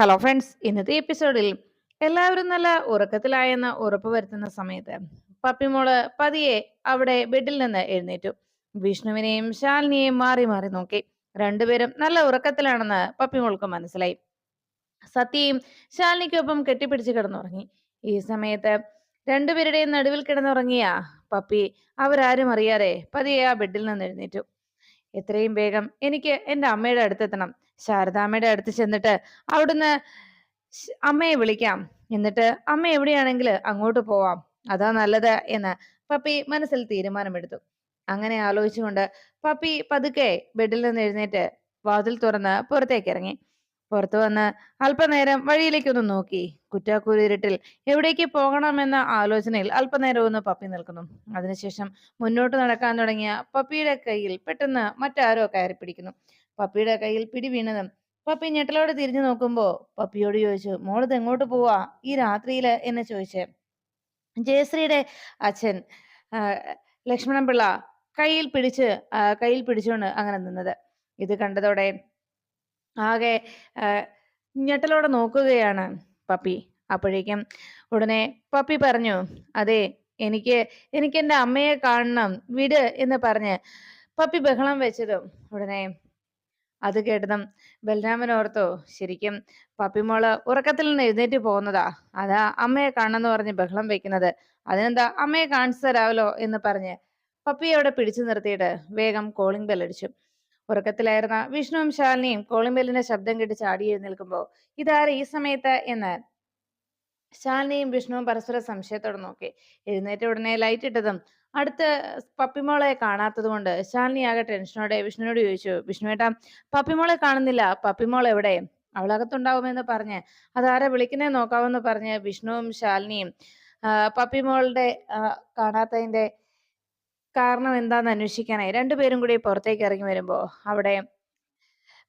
Hello friends ഇന്നത്തെ എപ്പിസോഡിൽ എല്ലാവരും നല്ല ഉറക്കത്തിലായെന്ന് ഉറപ്പ് വരുത്തുന്ന സമയത്ത് പപ്പിമോൾ പതിയെ അവിടെ ബെഡിൽ നിന്ന് എഴുന്നേറ്റു. വിഷ്ണുവിനെയും ശാലിനിയെയും മാറി മാറി നോക്കി. രണ്ടുപേരും നല്ല ഉറക്കത്തിലാണെന്ന് പപ്പിമോൾക്ക് മനസ്സിലായി. സത്യയും ശാലിനിക്കൊപ്പം കെട്ടിപ്പിടിച്ച് കിടന്നുറങ്ങി. ഈ സമയത്ത് രണ്ടുപേരുടെയും നടുവിൽ കിടന്നുറങ്ങിയ പപ്പി അവരാരും അറിയാതെ പതിയെ ആ ബെഡിൽ നിന്ന് എഴുന്നേറ്റു. എത്രയും വേഗം എനിക്ക് എന്റെ അമ്മയുടെ അടുത്തെത്തണം. ശാരദാമ്മയുടെ അടുത്ത് ചെന്നിട്ട് അവിടുന്ന് അമ്മയെ വിളിക്കാം. എന്നിട്ട് അമ്മ എവിടെയാണെങ്കിൽ അങ്ങോട്ട് പോവാം. അതാ നല്ലത് എന്ന് പപ്പി മനസ്സിൽ തീരുമാനമെടുത്തു. അങ്ങനെ ആലോചിച്ചുകൊണ്ട് പപ്പി പതുക്കെ ബെഡിൽ നിന്ന് എഴുന്നേറ്റ് വാതിൽ തുറന്ന് പുറത്തേക്ക് ഇറങ്ങി. പുറത്തു വന്ന് അല്പനേരം വഴിയിലേക്കൊന്ന് നോക്കി. കുറ്റാക്കൂരിരുട്ടിൽ എവിടേക്ക് പോകണമെന്ന ആലോചനയിൽ അല്പനേരം ഒന്ന് പപ്പി നിൽക്കുന്നു. അതിനുശേഷം മുന്നോട്ട് നടക്കാൻ തുടങ്ങിയ പപ്പിയുടെ കയ്യിൽ പെട്ടെന്ന് മറ്റാരോ കയറി പിടിക്കുന്നു പപ്പിയുടെ കയ്യിൽ പിടി വീണതും. പപ്പി ഞെട്ടലോടെ തിരിഞ്ഞു നോക്കുമ്പോ പപ്പിയോട് ചോദിച്ചു മോളിത് എങ്ങോട്ട് പോവാ? ഈ രാത്രിയിൽ? എന്ന് ചോദിച്ച്. ജയശ്രീയുടെ അച്ഛൻ ലക്ഷ്മണൻ പിള്ള കയ്യിൽ പിടിച്ച് കയ്യിൽ പിടിച്ചുകൊണ്ട് അങ്ങനെ നിന്നത്. ഇത് കണ്ടതോടെ ആകെ ഞെട്ടലോടെ നോക്കുകയാണ് പപ്പി. അപ്പോഴേക്കും ഉടനെ പപ്പി പറഞ്ഞു അതെ എനിക്ക് എനിക്ക് എന്റെ അമ്മയെ കാണണം വിട് എന്ന് പറഞ്ഞ് പപ്പി ബഹളം വെച്ചതും ഉടനെ അത് കേട്ടതും ബലരാമൻ ഓർത്തോ ശരിക്കും പപ്പിമോൾ ഉറക്കത്തിൽ നിന്ന് എഴുന്നേറ്റ് പോകുന്നതാ. അതാ അമ്മയെ കാണണമെന്ന് പറഞ്ഞ് ബഹളം വെക്കുന്നത്. അതിനെന്താ അമ്മയെ കാണിച്ചു തരാമല്ലോ എന്ന് പറഞ്ഞ് പപ്പിയെ അവിടെ പിടിച്ചു നിർത്തിയിട്ട് വേഗം കോളിംഗ് ബെൽ ഉറക്കത്തിലായിരുന്ന വിഷ്ണുവും ശാലിനിയും കോളിംഗ് ബെല്ലിന്റെ ശബ്ദം കേട്ട് ചാടി എഴുന്നേൽക്കുമ്പോ ഇതാരെ ഈ സമയത്ത്? എന്ന് ശാലിനിയും വിഷ്ണുവും പരസ്പരം സംശയത്തോടെ നോക്കി. എഴുന്നേറ്റ ഉടനെ ലൈറ്റ് ഇട്ടതും അടുത്ത് പപ്പിമോളെ കാണാത്തത് കൊണ്ട് ശാലിനി ആകെ ടെൻഷനോടെ വിഷ്ണുവിനോട് ചോദിച്ചു വിഷ്ണുവേട്ടാ പപ്പിമോളെ കാണുന്നില്ല. പപ്പിമോൾ എവിടെ? അവളകത്തുണ്ടാവുമെന്ന് പറഞ്ഞ്. അതാരെ വിളിക്കുന്നേ നോക്കാമെന്ന് പറഞ്ഞ് വിഷ്ണുവും ശാലിനിയും പപ്പിമോളുടെ കാണാത്തതിന്റെ കാരണം എന്താന്ന് അന്വേഷിക്കാനായി രണ്ടുപേരും കൂടി പുറത്തേക്ക് ഇറങ്ങി വരുമ്പോ അവിടെ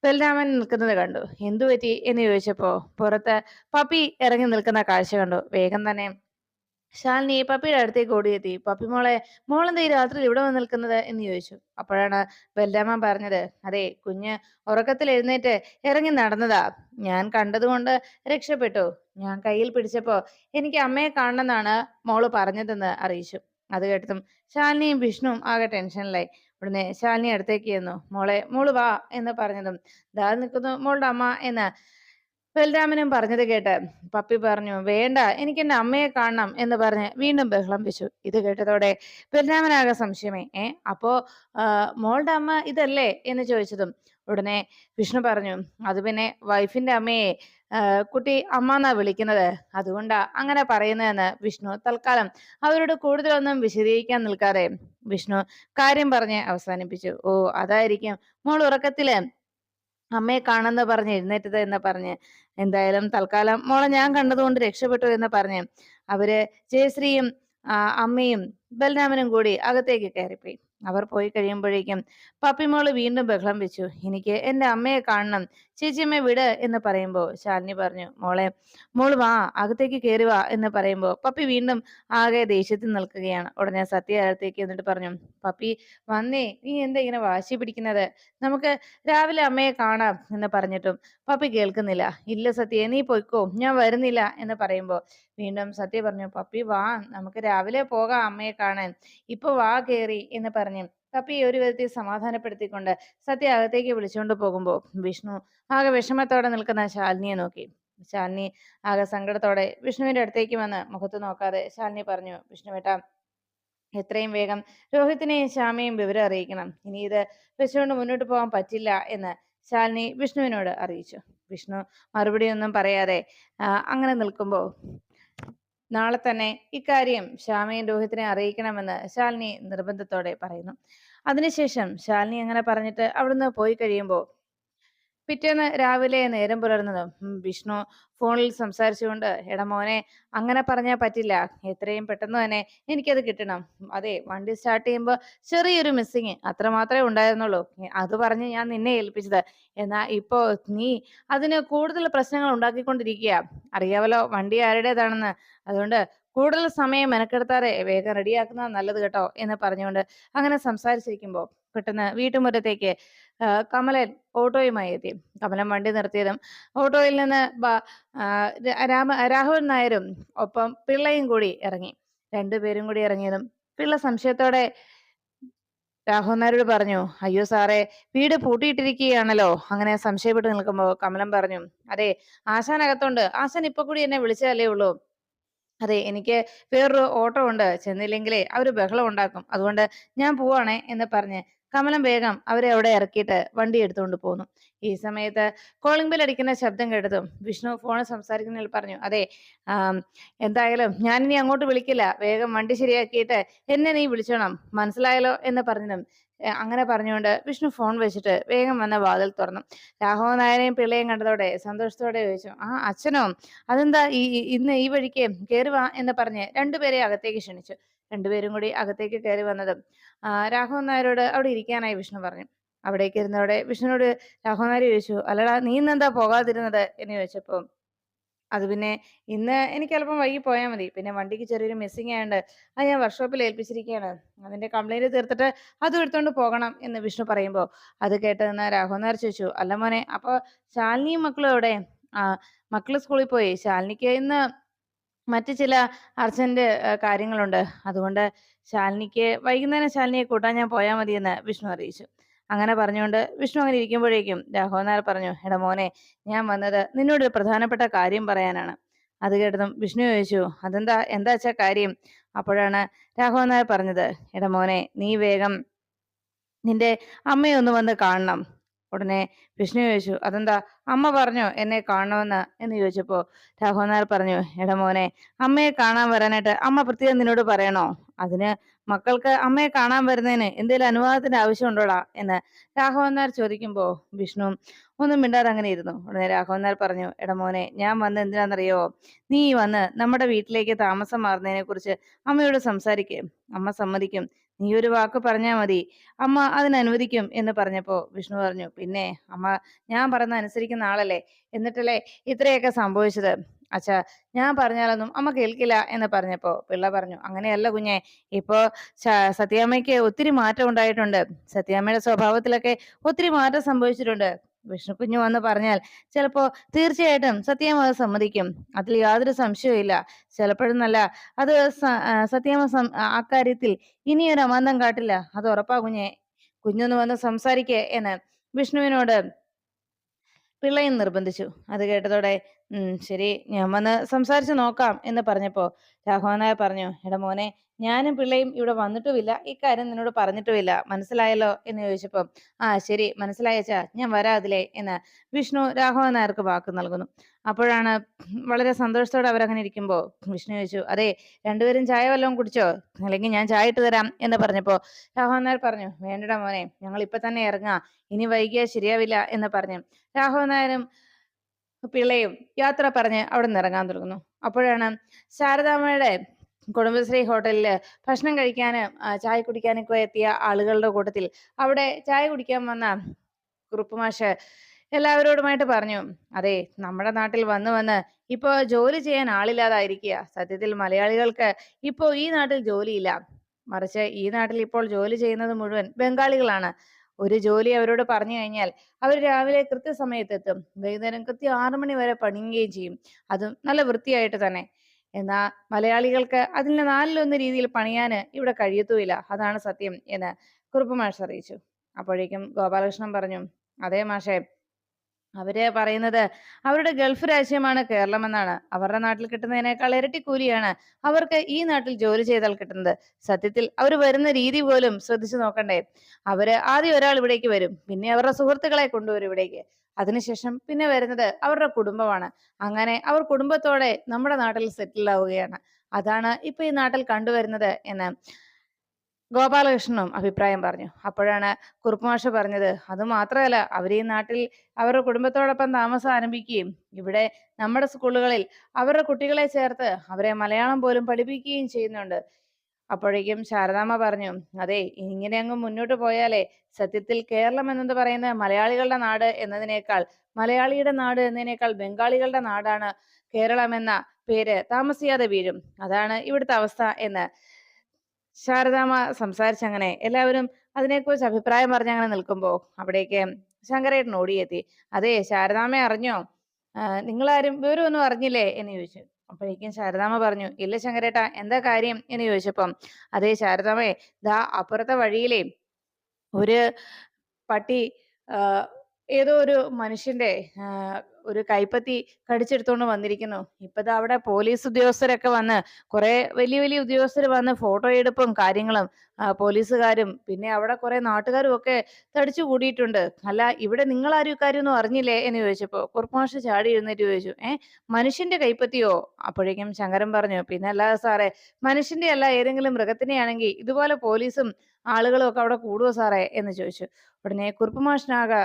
ബലരാമൻ നിൽക്കുന്നത് കണ്ടു. എന്തു പറ്റി? എന്ന് ചോദിച്ചപ്പോ പുറത്ത് പപ്പി ഇറങ്ങി നിൽക്കുന്ന കാഴ്ച കണ്ടു. വേഗം തന്നെ ശാലിനി പപ്പിയുടെ അടുത്തേക്ക് ഓടിയെത്തി. പപ്പി മോളെ മോളെന്താ ഈ രാത്രി ഇവിടെ വന്ന് നിൽക്കുന്നത്? എന്ന് ചോദിച്ചു. അപ്പോഴാണ് ബലരാമൻ പറഞ്ഞത് അതെ കുഞ്ഞ് ഉറക്കത്തിൽ എഴുന്നേറ്റ് ഇറങ്ങി നടന്നതാ. ഞാൻ കണ്ടതുകൊണ്ട് രക്ഷപ്പെട്ടു. ഞാൻ കയ്യിൽ പിടിച്ചപ്പോ എനിക്ക് അമ്മയെ കാണണമെന്നാണ് മോൾ പറഞ്ഞതെന്ന് അറിയിച്ചു. അത് കേട്ടതും ശാലിനിയും വിഷ്ണുവും ആകെ ടെൻഷനിലായി. ഉടനെ ശാലിനി അടുത്തേക്ക് ചെന്നു. മോളെ മോൾ വാ എന്ന് പറഞ്ഞതും ദാ നിൽക്കുന്നു മോളുടെ അമ്മ എന്ന് ബലരാമനും പറഞ്ഞത് കേട്ട് പപ്പി പറഞ്ഞു വേണ്ട എനിക്ക് എന്റെ അമ്മയെ കാണണം എന്ന് പറഞ്ഞ് വീണ്ടും ബഹളം വെച്ചു. ഇത് കേട്ടതോടെ ബൽരാമനാകെ സംശയമേ ഏ അപ്പോ മോളുടെ അമ്മ ഇതല്ലേ? എന്ന് ചോദിച്ചതും ഉടനെ വിഷ്ണു പറഞ്ഞു അത് പിന്നെ വൈഫിന്റെ അമ്മയെ കുട്ടി അമ്മ എന്നാ വിളിക്കുന്നത്. അതുകൊണ്ടാ അങ്ങനെ പറയുന്നതെന്ന് വിഷ്ണു തൽക്കാലം അവരോട് കൂടുതലൊന്നും വിശദീകരിക്കാൻ നിൽക്കാതെ വിഷ്ണു കാര്യം പറഞ്ഞ് അവസാനിപ്പിച്ചു. ഓ അതായിരിക്കും മോൾ ഉറക്കത്തിൽ അമ്മയെ കാണുന്ന പറഞ്ഞ് എഴുന്നേറ്റത് എന്ന് പറഞ്ഞ് എന്തായാലും തൽക്കാലം മോളെ ഞാൻ കണ്ടതുകൊണ്ട് രക്ഷപ്പെട്ടു എന്ന് പറഞ്ഞ് അവർ ജയശ്രീയും അമ്മയും ബൽരാമനും കൂടി അകത്തേക്ക് കയറിപ്പോയി. അവർ പോയി കഴിയുമ്പോഴേക്കും പപ്പിമോൾ വീണ്ടും ബഹളം വെച്ചു. എനിക്ക് എന്റെ അമ്മയെ കാണണം. ചേച്ചിയമ്മ വിട് എന്ന് പറയുമ്പോൾ ശാലിനി പറഞ്ഞു മോളെ മോൾ വാ അകത്തേക്ക് കയറി വാ എന്ന് പറയുമ്പോൾ പപ്പി വീണ്ടും ആകെ ദേഷ്യത്തിൽ നിൽക്കുകയാണ്. ഉടനെ സത്യ അടുത്തേക്ക് എന്നിട്ട് പറഞ്ഞു പപ്പി വന്നേ നീ എന്താ ഇങ്ങനെ വാശി പിടിക്കുന്നത്? നമുക്ക് രാവിലെ അമ്മയെ കാണാം എന്ന് പറഞ്ഞിട്ടും പപ്പി കേൾക്കുന്നില്ല. ഇല്ല സത്യ നീ പൊയ്ക്കോ ഞാൻ വരുന്നില്ല എന്ന് പറയുമ്പോൾ വീണ്ടും സത്യ പറഞ്ഞു പപ്പി വാ നമുക്ക് രാവിലെ പോകാം അമ്മയെ കാണാൻ. ഇപ്പൊ വാ കേറി എന്ന് പറഞ്ഞ് പപ്പി ഒരു വിധത്തിൽ സമാധാനപ്പെടുത്തിക്കൊണ്ട് സത്യ അകത്തേക്ക് വിളിച്ചുകൊണ്ട് പോകുമ്പോൾ വിഷ്ണു ആകെ വിഷമത്തോടെ നിൽക്കുന്ന ശാലിനിയെ നോക്കി. ശാലിനി ആകെ സങ്കടത്തോടെ വിഷ്ണുവിന്റെ അടുത്തേക്ക് വന്ന് മുഖത്ത് നോക്കാതെ ശാലിനി പറഞ്ഞു വിഷ്ണുവേട്ട എത്രയും വേഗം രോഹിത്തിനെയും ശ്യാമയും വിവരം അറിയിക്കണം. ഇനി ഇത് വെച്ചുകൊണ്ട് മുന്നോട്ട് പോകാൻ പറ്റില്ല എന്ന് ശാലിനി വിഷ്ണുവിനോട് അറിയിച്ചു. വിഷ്ണു മറുപടി ഒന്നും പറയാതെ അങ്ങനെ നിൽക്കുമ്പോൾ നാളെ തന്നെ ഇക്കാര്യം ശ്യാമയും രോഹിത്തിനെ അറിയിക്കണമെന്ന് ശാലിനി നിർബന്ധത്തോടെ പറയുന്നു. അതിനുശേഷം ശാലിനി അങ്ങനെ പറഞ്ഞിട്ട് അവിടുന്ന് പോയി കഴിയുമ്പോൾ പിറ്റേന്ന് രാവിലെ നേരം പുലർന്നത്. വിഷ്ണു ഫോണിൽ സംസാരിച്ചുകൊണ്ട് എടാ മോനെ അങ്ങനെ പറഞ്ഞാൽ പറ്റില്ല. എത്രയും പെട്ടെന്ന് തന്നെ എനിക്കത് കിട്ടണം. അതെ വണ്ടി സ്റ്റാർട്ട് ചെയ്യുമ്പോൾ ചെറിയൊരു മിസ്സിങ് അത്ര മാത്രമേ ഉണ്ടായിരുന്നുള്ളൂ. അത് പറഞ്ഞ് ഞാൻ നിന്നെ ഏൽപ്പിച്ചത്. എന്നാൽ ഇപ്പോൾ നീ അതിന് കൂടുതൽ പ്രശ്നങ്ങൾ ഉണ്ടാക്കിക്കൊണ്ടിരിക്കുക അറിയാവല്ലോ വണ്ടി ആരുടേതാണെന്ന്. അതുകൊണ്ട് കൂടുതൽ സമയം മെനക്കെടുത്താതെ വേഗം റെഡിയാക്കുന്നത് നല്ലത് കേട്ടോ എന്ന് പറഞ്ഞുകൊണ്ട് അങ്ങനെ സംസാരിച്ചിരിക്കുമ്പോൾ പെട്ടെന്ന് വീട്ടുമുറ്റത്തേക്ക് കമലൻ ഓട്ടോയുമായി എത്തി. കമലൻ വണ്ടി നിർത്തിയതും ഓട്ടോയിൽ നിന്ന് രാമ രാഘവൻ നായരും ഒപ്പം പിള്ളയും കൂടി ഇറങ്ങി. രണ്ടുപേരും കൂടി ഇറങ്ങിയതും പിള്ള സംശയത്തോടെ രാഘവൻ നായരോട് പറഞ്ഞു അയ്യോ സാറേ വീട് പൂട്ടിയിട്ടിരിക്കുകയാണല്ലോ. അങ്ങനെ സംശയപ്പെട്ട് നിൽക്കുമ്പോൾ കമലം പറഞ്ഞു അതെ ആശാൻ അകത്തുണ്ട് ആശാൻ ഇപ്പൊ കൂടി എന്നെ വിളിച്ചതല്ലേ ഉള്ളൂ. അതെ എനിക്ക് വേറൊരു ഓട്ടോ ഉണ്ട്. ചെന്നില്ലെങ്കിലേ അവർ ബഹളം ഉണ്ടാക്കും. അതുകൊണ്ട് ഞാൻ പോവാണേ എന്ന് പറഞ്ഞ് കമലം വേഗം അവരെ അവിടെ ഇറക്കിയിട്ട് വണ്ടി എടുത്തുകൊണ്ട് പോന്നു. ഈ സമയത്ത് കോളിംഗ് ബെൽ അടിക്കുന്ന ശബ്ദം കേട്ടതും വിഷ്ണു ഫോണിൽ സംസാരിക്കുന്നതിൽ പറഞ്ഞു അതെ എന്തായാലും ഞാൻ ഇനി അങ്ങോട്ട് വിളിക്കില്ല. വേഗം വണ്ടി ശരിയാക്കിയിട്ട് എന്നെ നീ വിളിച്ചോണം. മനസ്സിലായല്ലോ? എന്ന് പറഞ്ഞതും അങ്ങനെ പറഞ്ഞുകൊണ്ട് വിഷ്ണു ഫോൺ വെച്ചിട്ട് വേഗം വന്ന വാതിൽ തുറന്നു. രാഘവൻ നായരെയും പിള്ളയും കണ്ടതോടെ സന്തോഷത്തോടെ ചോദിച്ചു ആ അച്ഛനോ? അതെന്താ? ഈ ഇന്ന് ഈ വഴിക്ക് കയറി വാ എന്ന് പറഞ്ഞ് രണ്ടുപേരെ അകത്തേക്ക് ക്ഷണിച്ചു. രണ്ടുപേരും കൂടി അകത്തേക്ക് കയറി വന്നതും രാഘവൻ നായരോട് അവിടെ ഇരിക്കാനായി വിഷ്ണു പറഞ്ഞു. അവിടേക്ക് ഇരുന്നവിടെ വിഷ്ണുനോട് രാഘവൻ നായർ ചോദിച്ചു അല്ലടാ നീ ഇന്നെന്താ പോകാതിരുന്നത്? എന്ന് ചോദിച്ചപ്പോ അത് പിന്നെ ഇന്ന് എനിക്ക് അല്പം വൈകി പോയാൽ മതി. പിന്നെ വണ്ടിക്ക് ചെറിയൊരു മിസ്സിങ് ആയതുകൊണ്ട് അത് ഞാൻ വർക്ക്ഷോപ്പിൽ ഏൽപ്പിച്ചിരിക്കുകയാണ് അതിന്റെ കംപ്ലൈന്റ് തീർത്തിട്ട് അതും എടുത്തോണ്ട് പോകണം എന്ന് വിഷ്ണു പറയുമ്പോൾ അത് കേട്ട് നിന്ന് രാഘവൻ നായർ ചോദിച്ചു അല്ല മോനെ അപ്പൊ ശാലിനിയും മക്കളും എവിടെ? ആ മക്കൾ സ്കൂളിൽ പോയി. ശാലിനിക്ക് ഇന്ന് മറ്റു ചില അർജന്റ് കാര്യങ്ങളുണ്ട്. അതുകൊണ്ട് ശാലിനിക്ക് വൈകുന്നേരം ശാലിനിയെ കൂട്ടാൻ ഞാൻ പോയാൽ മതിയെന്ന് വിഷ്ണു അറിയിച്ചു. അങ്ങനെ പറഞ്ഞുകൊണ്ട് വിഷ്ണു അങ്ങനെ ഇരിക്കുമ്പോഴേക്കും രാഘവനാർ പറഞ്ഞു എടാ മോനെ ഞാൻ വന്നത് നിന്നോട് ഒരു പ്രധാനപ്പെട്ട കാര്യം പറയാനാണ്. അത് കേട്ടതും വിഷ്ണു ചോദിച്ചു അതെന്താ? എന്താ വെച്ചാ കാര്യം? അപ്പോഴാണ് രാഘവൻ നായർ പറഞ്ഞത് എടാ മോനെ നീ വേഗം നിന്റെ അമ്മയെ ഒന്ന് വന്ന് കാണണം. ഉടനെ വിഷ്ണു ചോദിച്ചു അതെന്താ? അമ്മ പറഞ്ഞോ എന്നെ കാണണമെന്ന്? എന്ന് ചോദിച്ചപ്പോ രാഘവനാർ പറഞ്ഞു എടാ മോനെ അമ്മയെ കാണാൻ വരാനായിട്ട് അമ്മ പ്രത്യേകം നിന്നോട് പറയണോ? അതിന് മക്കൾക്ക് അമ്മയെ കാണാൻ വരുന്നതിന് എന്തെങ്കിലും അനുവാദത്തിന്റെ ആവശ്യമുണ്ടോടാ? എന്ന് രാഘവന്നാർ ചോദിക്കുമ്പോൾ ചോദിക്കുമ്പോ വിഷ്ണു ഒന്നും മിണ്ടാതെ അങ്ങനെ ഇരുന്നു. ഉടനെ രാഘവന്നാർ പറഞ്ഞു എടമോനെ ഞാൻ വന്ന് എന്തിനാണെന്നറിയോ നീ വന്ന് നമ്മുടെ വീട്ടിലേക്ക് താമസം മാറുന്നതിനെ കുറിച്ച് അമ്മയോട് സംസാരിക്കേ. അമ്മ സമ്മതിക്കും. നീ ഒരു വാക്ക് പറഞ്ഞാൽ മതി. അമ്മ അതിനനുവദിക്കും എന്ന് പറഞ്ഞപ്പോ വിഷ്ണു പറഞ്ഞു പിന്നെ അമ്മ ഞാൻ പറഞ്ഞ അനുസരിക്കുന്ന ആളല്ലേ? എന്നിട്ടല്ലേ ഇത്രയൊക്കെ സംഭവിച്ചത്? അച്ഛാ ഞാൻ പറഞ്ഞാലൊന്നും അമ്മ കേൾക്കില്ല എന്ന് പറഞ്ഞപ്പോ പിള്ള പറഞ്ഞു അങ്ങനെയല്ല കുഞ്ഞെ ഇപ്പോ സത്യാമ്മയ്ക്ക് ഒത്തിരി മാറ്റം ഉണ്ടായിട്ടുണ്ട്. സത്യാമ്മയുടെ സ്വഭാവത്തിലൊക്കെ ഒത്തിരി മാറ്റം സംഭവിച്ചിട്ടുണ്ട്. വിഷ്ണു കുഞ്ഞു വന്ന് പറഞ്ഞാൽ ചിലപ്പോ തീർച്ചയായിട്ടും സത്യാമ്മ സമ്മതിക്കും. അതിൽ യാതൊരു സംശയവും ചിലപ്പോഴെന്നല്ല അത് സത്യാമ്മ അക്കാര്യത്തിൽ ഇനിയൊരു അമാന്തം കാട്ടില്ല. അത് ഉറപ്പാ കുഞ്ഞെ. കുഞ്ഞൊന്ന് വന്ന് സംസാരിക്കേ എന്ന് വിഷ്ണുവിനോട് പിള്ളയും നിർബന്ധിച്ചു. അത് കേട്ടതോടെ ഉം ശരി. ഞാൻ വന്ന് സംസാരിച്ചു നോക്കാം എന്ന് പറഞ്ഞപ്പോ രാഘവൻ നായർ പറഞ്ഞു എടാ മോനെ ഞാനും പിള്ളയും ഇവിടെ വന്നിട്ടുമില്ല. ഇക്കാര്യം നിന്നോട് പറഞ്ഞിട്ടുമില്ല. മനസ്സിലായല്ലോ? എന്ന് ചോദിച്ചപ്പോ ആ ശരി. മനസ്സിലായച്ചാ ഞാൻ വരാതില്ലേ എന്ന് വിഷ്ണു രാഘവൻ നായർക്ക് വാക്ക് നൽകുന്നു. അപ്പോഴാണ് വളരെ സന്തോഷത്തോടെ അവരങ്ങനെ ഇരിക്കുമ്പോ വിഷ്ണു ചോദിച്ചു അതെ രണ്ടുപേരും ചായ വല്ലതും കുടിച്ചോ? അല്ലെങ്കിൽ ഞാൻ ചായ ഇട്ട് തരാം എന്ന് പറഞ്ഞപ്പോ രാഘവൻ നായർ പറഞ്ഞു വേണ്ടട മോനെ. ഞങ്ങൾ ഇപ്പൊ തന്നെ ഇറങ്ങാ. ഇനി വൈകിയാൽ ശരിയാവില്ല എന്ന് പറഞ്ഞു. രാഘവൻ നായരും പിള്ളയും യാത്ര പറഞ്ഞ് അവിടെ നിന്ന് ഇറങ്ങാൻ തുടങ്ങുന്നു. അപ്പോഴാണ് ശാരദാമ്മയുടെ കുടുംബശ്രീ ഹോട്ടലിൽ ഭക്ഷണം കഴിക്കാനും ചായ കുടിക്കാനൊക്കെ എത്തിയ ആളുകളുടെ കൂട്ടത്തിൽ അവിടെ ചായ കുടിക്കാൻ വന്ന കുറുപ്പ് മാഷ് എല്ലാവരോടുമായിട്ട് പറഞ്ഞു അതെ നമ്മുടെ നാട്ടിൽ വന്ന് വന്ന് ഇപ്പൊ ജോലി ചെയ്യാൻ ആളില്ലാതായിരിക്കുക. സത്യത്തിൽ മലയാളികൾക്ക് ഇപ്പോ ഈ നാട്ടിൽ ജോലിയില്ല. മറിച്ച് ഈ നാട്ടിൽ ഇപ്പോൾ ജോലി ചെയ്യുന്നത് മുഴുവൻ ബംഗാളികളാണ്. ഒരു ജോലി അവരോട് പറഞ്ഞു കഴിഞ്ഞാൽ അവർ രാവിലെ കൃത്യസമയത്ത് എത്തും വൈകുന്നേരം കൃത്യം ആറു മണി വരെ പണിയുകയും ചെയ്യും. അതും നല്ല വൃത്തിയായിട്ട് തന്നെ. എന്നാ മലയാളികൾക്ക് അതിന്റെ നാലിലൊന്ന് രീതിയിൽ പണിയാൻ ഇവിടെ കഴിയത്തുമില്ല. അതാണ് സത്യം എന്ന് കുറുപ്പ് മാഷ് അറിയിച്ചു. അപ്പോഴേക്കും ഗോപാലകൃഷ്ണൻ പറഞ്ഞു അതേ മാഷേ അവർ പറയുന്നത് അവരുടെ ഗൾഫ് രാജ്യമാണ് കേരളം എന്നാണ്. അവരുടെ നാട്ടിൽ കിട്ടുന്നതിനേക്കാൾ ഇരട്ടി കൂലിയാണ് അവർക്ക് ഈ നാട്ടിൽ ജോലി ചെയ്താൽ കിട്ടുന്നത്. സത്യത്തിൽ അവർ വരുന്ന രീതി പോലും ശ്രദ്ധിച്ചു നോക്കണ്ടേ? അവർ ആദ്യം ഒരാൾ ഇവിടേക്ക് വരും പിന്നെ അവരുടെ സുഹൃത്തുക്കളെ കൊണ്ടുവരും ഇവിടേക്ക്. അതിനുശേഷം പിന്നെ വരുന്നത് അവരുടെ കുടുംബമാണ്. അങ്ങനെ അവർ കുടുംബത്തോടെ നമ്മുടെ നാട്ടിൽ സെറ്റിൽ ആവുകയാണ്. അതാണ് ഇപ്പൊ ഈ നാട്ടിൽ കണ്ടുവരുന്നത് എന്ന്. ഗോപാലകൃഷ്ണനും അഭിപ്രായം പറഞ്ഞു. അപ്പോഴാണ് കുറുപ്പുമാഷ പറഞ്ഞത് അത് മാത്രമല്ല അവർ ഈ നാട്ടിൽ അവരുടെ കുടുംബത്തോടൊപ്പം താമസം ആരംഭിക്കുകയും ഇവിടെ നമ്മുടെ സ്കൂളുകളിൽ അവരുടെ കുട്ടികളെ ചേർത്ത് അവരെ മലയാളം പോലും പഠിപ്പിക്കുകയും ചെയ്യുന്നുണ്ട്. അപ്പോഴേക്കും ശാരദാമ്മ പറഞ്ഞു അതെ ഇങ്ങനെ അങ്ങ് മുന്നോട്ട് പോയാലേ സത്യത്തിൽ കേരളം എന്നത് പറയുന്നത് മലയാളികളുടെ നാട് എന്നതിനേക്കാൾ മലയാളിയുടെ നാട് എന്നതിനേക്കാൾ ബംഗാളികളുടെ നാടാണ് കേരളം എന്ന പേര് താമസിയാതെ വീഴും. അതാണ് ഇവിടുത്തെ അവസ്ഥ എന്ന് ശാരദാമ്മ സംസാരിച്ചങ്ങനെ എല്ലാവരും അതിനെക്കുറിച്ച് അഭിപ്രായം പറഞ്ഞ് അങ്ങനെ നിൽക്കുമ്പോ അവിടേക്ക് ശങ്കരേട്ടൻ ഓടിയെത്തി. അതെ ശാരദാമ്മ അറിഞ്ഞോ? നിങ്ങളാരും വിവരമൊന്നും അറിഞ്ഞില്ലേ? എന്ന് ചോദിച്ചു. അപ്പോഴേക്കും ശാരദാമ്മ പറഞ്ഞു ഇല്ല ശങ്കരേട്ട എന്താ കാര്യം? എന്ന് ചോദിച്ചപ്പം അതെ ശാരദാമ്മേ ദാ അപ്പുറത്തെ വഴിയിലേ ഒരു പട്ടി ഏതോ ഒരു മനുഷ്യന്റെ ഒരു കൈപ്പത്തി കടിച്ചെടുത്തോണ്ട് വന്നിരിക്കുന്നു. ഇപ്പതാ അവിടെ പോലീസ് ഉദ്യോഗസ്ഥരൊക്കെ വന്ന് കുറെ വലിയ വലിയ ഉദ്യോഗസ്ഥർ വന്ന് ഫോട്ടോ എടുപ്പും കാര്യങ്ങളും പോലീസുകാരും പിന്നെ അവിടെ കുറെ നാട്ടുകാരും ഒക്കെ തടിച്ചു കൂടിയിട്ടുണ്ട്. അല്ല ഇവിടെ നിങ്ങൾ ആരും ഇക്കാര്യമൊന്നും അറിഞ്ഞില്ലേ എന്ന് ചോദിച്ചപ്പോ കുറുപ്പാഷ ചാടി എഴുന്നേറ്റ് ചോദിച്ചു ഏ മനുഷ്യന്റെ കൈപ്പത്തിയോ? അപ്പോഴേക്കും ശങ്കരൻ പറഞ്ഞു പിന്നെ അല്ലാതെ സാറേ മനുഷ്യന്റെ അല്ല ഏതെങ്കിലും മൃഗത്തിനെ ആണെങ്കിൽ ഇതുപോലെ പോലീസും ആളുകളും ഒക്കെ അവിടെ കൂടുവോ സാറേ? എന്ന് ചോദിച്ചു. ഉടനെ കുറുപ്പ് മാഷനാകെ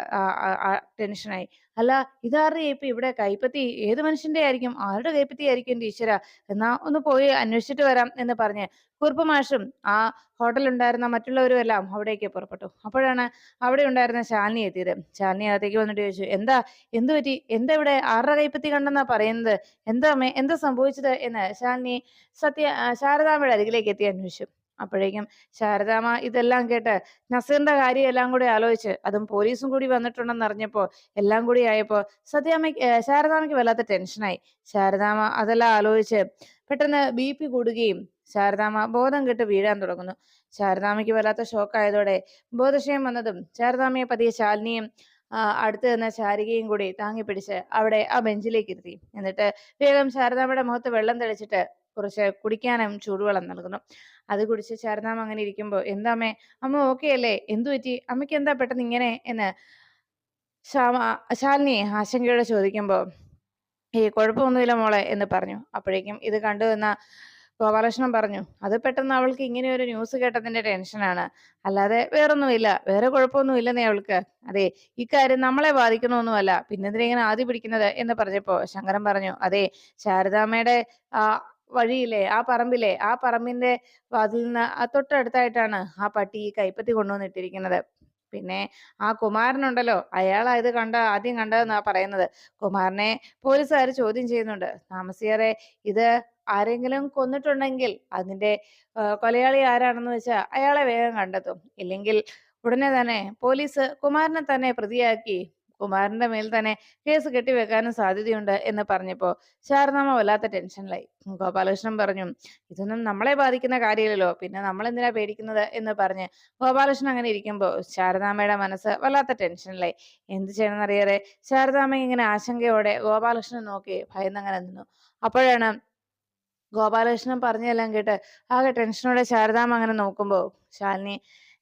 ടെൻഷനായി. അല്ല ഇതാരുടെ ഇപ്പൊ ഇവിടെ കൈപ്പത്തി ഏത് മനുഷ്യന്റെ ആയിരിക്കും? ആരുടെ കൈപ്പത്തി ആയിരിക്കും ടീച്ചര എന്നാ ഒന്ന് പോയി അന്വേഷിച്ചിട്ട് വരാം എന്ന് പറഞ്ഞ് കുറുപ്പ് മാഷും ആ ഹോട്ടലുണ്ടായിരുന്ന മറ്റുള്ളവരും എല്ലാം അവിടേക്ക് പുറപ്പെട്ടു. അപ്പോഴാണ് അവിടെ ഉണ്ടായിരുന്ന ശാലിനി എത്തിയത്. ശാലിനി അകത്തേക്ക് വന്നിട്ട് ചോദിച്ചു എന്താ? എന്ത് പറ്റി? എന്താ ഇവിടെ ആരുടെ കൈപ്പത്തി കണ്ടെന്നാ പറയുന്നത്? എന്താ എന്താ സംഭവിച്ചത്? എന്ന് ശാലിനി സത്യ ശാരദാമ്മയുടെ അരികിലേക്ക് എത്തി അന്വേഷിച്ചു. അപ്പോഴേക്കും ശാരദാമ്മ ഇതെല്ലാം കേട്ട് നസീറിന്റെ കാര്യം എല്ലാം കൂടി ആലോചിച്ച് അതും പോലീസും കൂടി വന്നിട്ടുണ്ടെന്ന് അറിഞ്ഞപ്പോ എല്ലാം കൂടി ആയപ്പോ സത്യാമ്മയ്ക്ക് ശാരദാമ്മയ്ക്ക് വല്ലാത്ത ടെൻഷനായി. ശാരദാമ്മ അതെല്ലാം ആലോചിച്ച് പെട്ടെന്ന് ബി പി കൂടുകയും ശാരദാമ്മ ബോധം കെട്ട് വീഴാൻ തുടങ്ങുന്നു. ശാരദാമ്മയ്ക്ക് വല്ലാത്ത ഷോക്കായതോടെ ബോധക്ഷയം വന്നതും ശാരദാമ്മയെ പതിയെ ശാലിനിയും അടുത്ത് നിന്ന് ശാരികയും കൂടി താങ്ങിപ്പിടിച്ച് അവിടെ ആ ബെഞ്ചിലേക്ക് ഇരുത്തി. എന്നിട്ട് വേഗം ശാരദാമ്മയുടെ മുഖത്ത് വെള്ളം തെളിച്ചിട്ട് കുറച്ച് കുടിക്കാനും ചൂടുവെള്ളം നൽകുന്നു. അത് കുടിച്ച് ശാരദാമ്മ അങ്ങനെ ഇരിക്കുമ്പോൾ എന്താ അമ്മേ ഓക്കെ അല്ലേ? എന്തു പറ്റി? അമ്മയ്ക്ക് എന്താ പെട്ടെന്ന് ഇങ്ങനെ? എന്ന് ശാലിനി ആശങ്കയോടെ ചോദിക്കുമ്പോൾ ഈ കുഴപ്പമൊന്നുമില്ല മോളെ എന്ന് പറഞ്ഞു. അപ്പോഴേക്കും ഇത് കണ്ടു എന്ന ഗോപാലകൃഷ്ണൻ പറഞ്ഞു അത് പെട്ടെന്ന് അവൾക്ക് ഇങ്ങനെ ഒരു ന്യൂസ് കേട്ടതിന്റെ ടെൻഷനാണ് അല്ലാതെ വേറൊന്നുമില്ല. വേറെ കുഴപ്പമൊന്നും ഇല്ലെന്നേ അവൾക്ക്. അതെ ഇക്കാര്യം നമ്മളെ ബാധിക്കുന്നൊന്നുമല്ല. പിന്നെന്തിനെ ഇങ്ങനെ ആദ്യ പിടിക്കുന്നത്? എന്ന് പറഞ്ഞപ്പോ ശങ്കരൻ പറഞ്ഞു അതെ ശാരദാമ്മയുടെ ആ വഴിയില്ലേ ആ പറമ്പിലെ ആ പറമ്പിന്റെ വാതിലിന് തൊട്ടടുത്തായിട്ടാണ് ആ പട്ടി ഈ കൈപ്പത്തി കൊണ്ടുവന്നിട്ടിരിക്കുന്നത്. പിന്നെ ആ കുമാരനുണ്ടല്ലോ അയാൾ ഇത് കണ്ട ആദ്യം കണ്ടതെന്നാ പറയുന്നത്. കുമാരനെ പോലീസുകാർ ചോദ്യം ചെയ്യുന്നുണ്ട്. താമസിയാറെ ഇത് ആരെങ്കിലും കൊന്നിട്ടുണ്ടെങ്കിൽ അതിന്റെ കൊലയാളി ആരാണെന്ന് വെച്ചാൽ അയാളെ വേഗം കണ്ടെത്തും. ഇല്ലെങ്കിൽ ഉടനെ തന്നെ പോലീസ് കുമാരനെ തന്നെ പ്രതിയാക്കി കുമാരന്റെ മേൽ തന്നെ കേസ് കെട്ടിവെക്കാനും സാധ്യതയുണ്ട് എന്ന് പറഞ്ഞപ്പോ ശാരദാമ്മ വല്ലാത്ത ടെൻഷനിലായി. ഗോപാലകൃഷ്ണൻ പറഞ്ഞു ഇതൊന്നും നമ്മളെ ബാധിക്കുന്ന കാര്യമില്ലല്ലോ. പിന്നെ നമ്മൾ എന്തിനാ പേടിക്കുന്നത്? എന്ന് പറഞ്ഞ് ഗോപാലകൃഷ്ണൻ അങ്ങനെ ഇരിക്കുമ്പോൾ ശാരദാമ്മയുടെ മനസ്സ് വല്ലാത്ത ടെൻഷനിലായി. എന്ത് ചെയ്യണമെന്നറിയാതെ? ശാരദാമ്മ ഇങ്ങനെ ആശങ്കയോടെ ഗോപാലകൃഷ്ണൻ നോക്കി ഭയന്നങ്ങനെ നിന്നു. അപ്പോഴാണ് ഗോപാലകൃഷ്ണൻ പറഞ്ഞതെല്ലാം കേട്ട് ആകെ ടെൻഷനോടെ ശാരദാമ്മ അങ്ങനെ നോക്കുമ്പോ ശാലിനി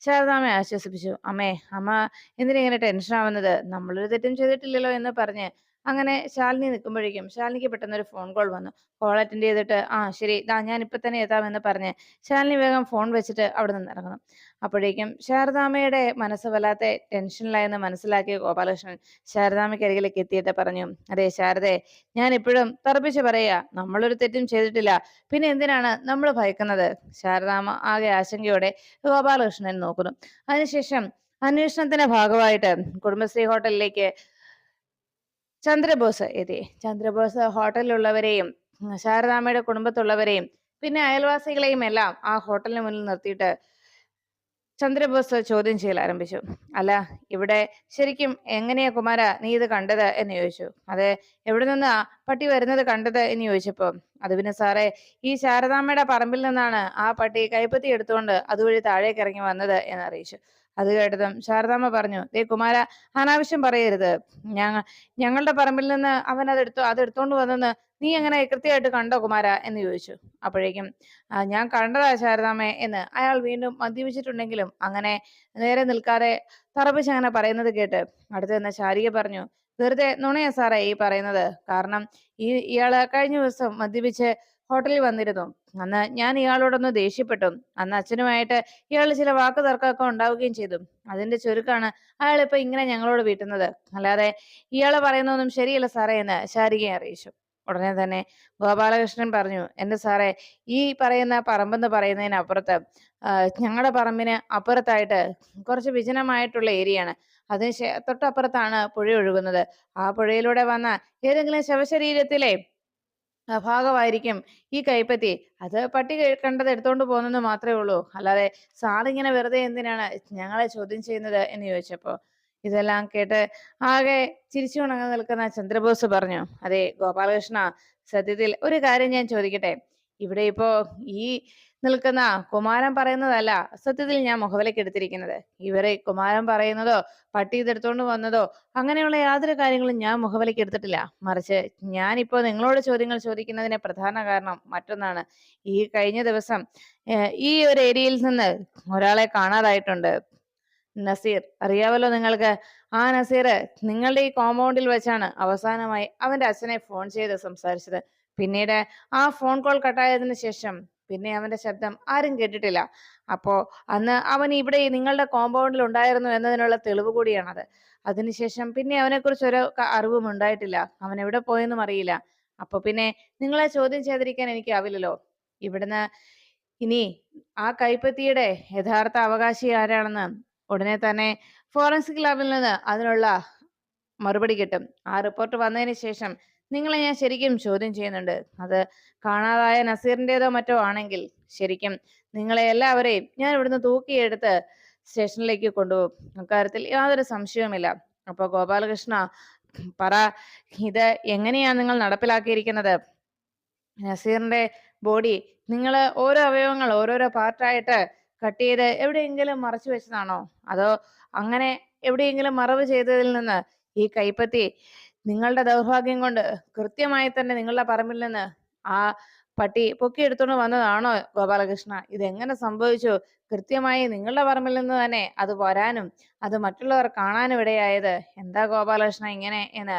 ശാരദാമ്മയെ ആശ്വസിപ്പിച്ചു. അമ്മേ അമ്മ എന്തിനാ ഇങ്ങനെ ടെൻഷൻ ആവുന്നത് നമ്മളൊരു തെറ്റും ചെയ്തിട്ടില്ലല്ലോ എന്ന് പറഞ്ഞ് അങ്ങനെ ശാലിനി നിൽക്കുമ്പോഴേക്കും ശാലിനിക്ക് പെട്ടെന്ന് ഒരു ഫോൺ കോൾ വന്നു. കോൾ അറ്റൻഡ് ചെയ്തിട്ട് ആ ശരി ദാ ഞാൻ ഇപ്പൊ തന്നെ എത്താമെന്ന് പറഞ്ഞ് ശാലിനി വേഗം ഫോൺ വെച്ചിട്ട് അവിടെ നിന്ന് ഇറങ്ങണം. അപ്പോഴേക്കും ശാരദാമ്മയുടെ മനസ്സ് വല്ലാത്ത ടെൻഷനിലായെന്ന് മനസ്സിലാക്കിയ ഗോപാലകൃഷ്ണൻ ശാരദാമയ്ക്ക് അരികിലേക്ക് എത്തിയിട്ട് പറഞ്ഞു അതെ ശാരദേ ഞാൻ ഇപ്പോഴും തറപ്പിച്ച് പറയുക നമ്മളൊരു തെറ്റും ചെയ്തിട്ടില്ല. പിന്നെ എന്തിനാണ് നമ്മൾ ഭയക്കുന്നത്? ശാരദാമ്മ ആകെ ആശങ്കയോടെ ഗോപാലകൃഷ്ണൻ നോക്കുന്നു. അതിനുശേഷം അന്വേഷണത്തിന്റെ ഭാഗമായിട്ട് കുടുംബശ്രീ ഹോട്ടലിലേക്ക് ചന്ദ്രബോസ് എത്തി ചന്ദ്രബോസ് ഹോട്ടലിലുള്ളവരെയും ശാരദാമ്മയുടെ കുടുംബത്തുള്ളവരെയും പിന്നെ അയൽവാസികളെയും എല്ലാം ആ ഹോട്ടലിന് മുന്നിൽ നിർത്തിയിട്ട് ചന്ദ്രബോസ് ചോദ്യം ചെയ്യൽ ആരംഭിച്ചു. അല്ല ഇവിടെ ശരിക്കും എങ്ങനെയാ കുമാര നീ ഇത് കണ്ടത്? എന്ന് ചോദിച്ചു. അതെ എവിടെ നിന്നാ പട്ടി വരുന്നത് കണ്ടത്? എന്ന് ചോദിച്ചപ്പോ അത് പിന്നെ സാറേ ഈ ശാരദാമ്മയുടെ പറമ്പിൽ നിന്നാണ് ആ പട്ടി കൈപ്പത്തി എടുത്തുകൊണ്ട് അതുവഴി താഴേക്ക് ഇറങ്ങി വന്നത് എന്ന് അറിയിച്ചു. അത് കേട്ടതും ശാരദാമ്മ പറഞ്ഞു ദേ കുമാര അനാവശ്യം പറയരുത്. ഞങ്ങ ഞങ്ങളുടെ പറമ്പിൽ നിന്ന് അവൻ അത് എടുത്തു അത് എടുത്തോണ്ട് വന്നെന്ന് നീ എങ്ങനെ കൃത്യമായിട്ട് കണ്ടോ കുമാര? എന്ന് ചോദിച്ചു. അപ്പോഴേക്കും ഞാൻ കണ്ടതാ ശാരദാമ്മേ എന്ന് അയാൾ വീണ്ടും മദ്യപിച്ചിട്ടുണ്ടെങ്കിലും അങ്ങനെ നേരെ നിൽക്കാതെ തറപ്പിച്ച് അങ്ങനെ പറയുന്നത് കേട്ട് അടുത്ത് നിന്ന് ശാരിക പറഞ്ഞു വെറുതെ നുണയാ സാറേ ഈ പറയുന്നത്. കാരണം ഈ ഇയാൾ കഴിഞ്ഞ ദിവസം മദ്യപിച്ച് ഹോട്ടലിൽ വന്നിരുന്നു. അന്ന് ഞാൻ ഇയാളോടൊന്ന് ദേഷ്യപ്പെട്ടു. അന്ന് അച്ഛനുമായിട്ട് ഇയാൾ ചില വാക്ക് തർക്കമൊക്കെ ഉണ്ടാവുകയും ചെയ്തു. അതിന്റെ ചുരുക്കാണ് അയാൾ ഇപ്പൊ ഇങ്ങനെ ഞങ്ങളോട് വീട്ടുന്നത്. അല്ലാതെ ഇയാളെ പറയുന്നതൊന്നും ശരിയല്ല സാറേ എന്ന് ശാരികയെ അറിയിച്ചു. ഉടനെ തന്നെ ഗോപാലകൃഷ്ണൻ പറഞ്ഞു എന്റെ സാറേ ഈ പറയുന്ന പറമ്പെന്ന് പറയുന്നതിനപ്പുറത്ത് ഞങ്ങളുടെ പറമ്പിന് അപ്പുറത്തായിട്ട് കുറച്ച് വിജനമായിട്ടുള്ള ഏരിയയാണ്. അതിന് തൊട്ടപ്പുറത്താണ് പുഴ ഒഴുകുന്നത്. ആ പുഴയിലൂടെ വന്ന ഏതെങ്കിലും ശവശരീരത്തിലെ ഭാഗമായിരിക്കും ഈ കൈപ്പത്തി. അത് പട്ടി കണ്ടത് എടുത്തോണ്ട് പോകുന്നെന്ന് മാത്രമേ ഉള്ളൂ. അല്ലാതെ സാറിങ്ങനെ വെറുതെ എന്തിനാണ് ഞങ്ങളെ ചോദ്യം ചെയ്യുന്നത് എന്ന് ചോദിച്ചപ്പോ ഇതെല്ലാം കേട്ട് ആകെ ചിരിച്ചു ഉണങ്ങി നിൽക്കുന്ന ചന്ദ്രബോസ് പറഞ്ഞു അതെ ഗോപാലകൃഷ്ണ സത്യത്തിൽ ഒരു കാര്യം ഞാൻ ചോദിക്കട്ടെ? ഇവിടെ ഇപ്പോ ഈ നിൽക്കുന്ന. കുമാരൻ പറയുന്നതല്ല. സത്യത്തിൽ ഞാൻ മുഖവിലേക്ക് എടുത്തിരിക്കുന്നത്. ഇവരെ കുമാരൻ പറയുന്നതോ പട്ടി ഇതെടുത്തോണ്ട് വന്നതോ അങ്ങനെയുള്ള യാതൊരു കാര്യങ്ങളും ഞാൻ മുഖവിലേക്ക് എടുത്തിട്ടില്ല. മറിച്ച് ഞാനിപ്പോ നിങ്ങളോട് ചോദ്യങ്ങൾ ചോദിക്കുന്നതിന് പ്രധാന കാരണം മറ്റൊന്നാണ്. ഈ കഴിഞ്ഞ ദിവസം ഈ ഒരു ഏരിയയിൽ നിന്ന് ഒരാളെ കാണാതായിട്ടുണ്ട്. നസീർ. അറിയാവല്ലോ നിങ്ങൾക്ക്? ആ നസീർ നിങ്ങളുടെ ഈ കോമ്പൗണ്ടിൽ വെച്ചാണ് അവസാനമായി അവന്റെ അച്ഛനെ ഫോൺ ചെയ്ത് സംസാരിച്ചത്. പിന്നീട് ആ ഫോൺ കോൾ കട്ടായതിനു ശേഷം പിന്നെ അവന്റെ ശബ്ദം ആരും കേട്ടിട്ടില്ല. അപ്പോ അന്ന് അവൻ ഇവിടെ നിങ്ങളുടെ കോമ്പൗണ്ടിൽ ഉണ്ടായിരുന്നു എന്നതിനുള്ള തെളിവ് കൂടിയാണത്. അതിനുശേഷം പിന്നെ അവനെക്കുറിച്ച് ഒരു അറിവും ഉണ്ടായിട്ടില്ല. അവൻ എവിടെ പോയെന്നും അറിയില്ല. അപ്പൊ പിന്നെ നിങ്ങളെ ചോദ്യം ചെയ്തിരിക്കാൻ എനിക്കാവില്ലല്ലോ ഇവിടുന്ന് ഇനി ആ കൈപ്പത്തിയുടെ യഥാർത്ഥ അവകാശി ആരാണെന്ന് ഉടനെ തന്നെ ഫോറൻസിക് ലാബിൽ നിന്ന് അതിനുള്ള മറുപടി കിട്ടും. ആ റിപ്പോർട്ട് വന്നതിന് ശേഷം നിങ്ങളെ ഞാൻ ശരിക്കും ചോദ്യം ചെയ്യുന്നുണ്ട്. അത് കാണാതായ നസീറിന്റെതോ മറ്റോ ആണെങ്കിൽ ശരിക്കും നിങ്ങളെ എല്ലാവരെയും ഞാൻ ഇവിടുന്ന് തൂക്കിയെടുത്ത് സ്റ്റേഷനിലേക്ക് കൊണ്ടുപോകും. അക്കാര്യത്തിൽ യാതൊരു സംശയവുമില്ല. അപ്പൊ ഗോപാലകൃഷ്ണ പറ ഇത് എങ്ങനെയാണ് നിങ്ങൾ നടപ്പിലാക്കിയിരിക്കുന്നത്? നസീറിന്റെ ബോഡി നിങ്ങൾ ഓരോ അവയവങ്ങൾ ഓരോരോ പാർട്ടായിട്ട് കട്ട് ചെയ്ത് എവിടെയെങ്കിലും മറച്ചു വെച്ചതാണോ? അതോ അങ്ങനെ എവിടെയെങ്കിലും മറവ് ചെയ്തതിൽ നിന്ന് ഈ കൈപ്പത്തി നിങ്ങളുടെ ദൗർഭാഗ്യം കൊണ്ട് കൃത്യമായി തന്നെ നിങ്ങളുടെ പറമ്പിൽ നിന്ന് ആ പട്ടി പൊക്കിയെടുത്തോണ്ട് വന്നതാണോ ഗോപാലകൃഷ്ണ? ഇതെങ്ങനെ സംഭവിച്ചു? കൃത്യമായി നിങ്ങളുടെ പറമ്പിൽ നിന്ന് തന്നെ അത് വരാനും അത് മറ്റുള്ളവർ കാണാനും ഇടയായത് എന്താ ഗോപാലകൃഷ്ണ ഇങ്ങനെ എന്ന്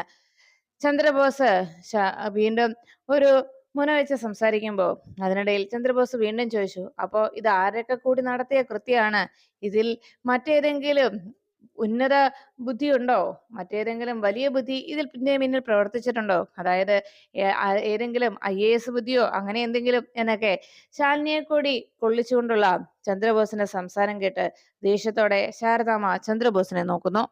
ചന്ദ്രബോസ് വീണ്ടും ഒരു മുന വെച്ച് സംസാരിക്കുമ്പോൾ അതിനിടയിൽ ചന്ദ്രബോസ് വീണ്ടും ചോദിച്ചു അപ്പോ ഇത് ആരൊക്കെ കൂടി നടത്തിയ കൃത്യമാണ്? ഇതിൽ മറ്റേതെങ്കിലും ഉന്നത ബുദ്ധി ഉണ്ടോ? മറ്റേതെങ്കിലും വലിയ ബുദ്ധി ഇതിൽ പിന്നെ പിന്നിൽ പ്രവർത്തിച്ചിട്ടുണ്ടോ? അതായത് ഏതെങ്കിലും ഐ എ എസ് ബുദ്ധിയോ അങ്ങനെ എന്തെങ്കിലും എന്നൊക്കെ ശാലിനിയെ കൂടി കൊള്ളിച്ചുകൊണ്ടുള്ള ചന്ദ്രബോസിന്റെ സംസാരം കേട്ട് ദേഷ്യത്തോടെ ശാരദാമ്മ ചന്ദ്രബോസിനെ നോക്കുന്നു.